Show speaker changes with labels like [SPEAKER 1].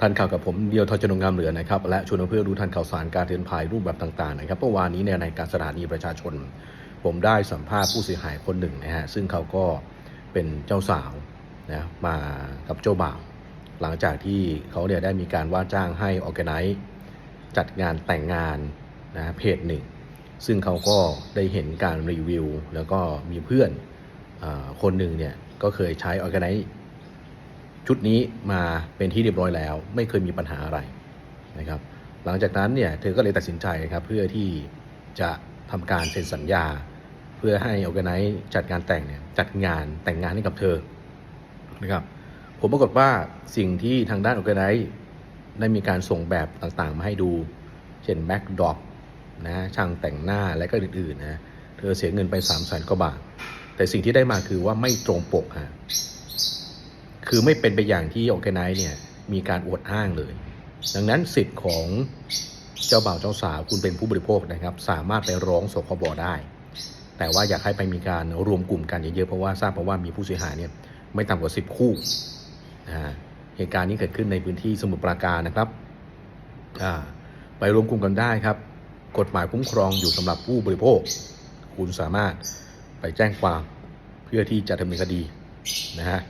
[SPEAKER 1] ทันข่าวกับผมเดียวทอจนงงามเหลือนะครับและชวนเพื่อนรู้ทันข่าวสารการเตือนภัยรูปแบบต่างๆนะครับเมื่อวานนี้ในรายการสถานีประชาชน ผมได้สัมภาษณ์ผู้เสียหายคนหนึ่งนะฮะซึ่งเขาก็เป็นเจ้าสาวนะมากับเจ้าบ่าวหลังจากที่เขาเนี่ยได้มีการว่าจ้างให้ออแกไนซ์จัดงานแต่งงานนะเพจหนึ่ง ซึ่งเขาก็ได้เห็นการรีวิว แล้วก็มีเพื่อนอคนหนึ่งเนี่ยก็เคยใช้ออแกไนซ์ ชุดนี้มาเป็นที่เรียบร้อยแล้ว ไม่เคยมีปัญหาอะไรนะครับ หลังจากนั้นเนี่ยเธอก็เลยตัดสินใจครับเพื่อที่จะทำการเซ็นสัญญา เพื่อให้ออแกไนซ์จัดงานแต่งเนี่ยจัดงานแต่งงานให้กับเธอนะครับผมปรากฏว่าสิ่งที่ทางด้านออแกไนซ์ได้มีการส่งแบบต่างๆ มาให้ดู เช่นแบ็กดอปนะช่างแต่งหน้าและก็อื่นๆนะเธอเสียเงินไป3ามแสนกว่าบาท แต่สิ่งที่ได้มาคือว่าไม่ตรงปกฮะ คือไม่เป็นไปอย่างที่ออแกไนซ์เนี่ยมีการอวดอ้างเลย ดังนั้นสิทธิ์ของเจ้าบ่าวเจ้าสาวคุณเป็นผู้บริโภคนะครับ สามารถไปร้องสคบได้ แต่ว่าอยากให้ไปมีการรวมกลุ่มกันเยอะๆเพราะว่าทราบมาว่ามีผู้เสียหายเนี่ยไม่ต่ำกว่า 10 คู่เหตุการณ์นี้เกิดขึ้นในพื้นที่สมุทรปราการนะครับไปรวมกลุ่มกันได้ครับ กฎหมายคุ้มครองอยู่สำหรับผู้บริโภค คุณสามารถไปแจ้งความเพื่อที่จะดำเนินคดีนะฮะ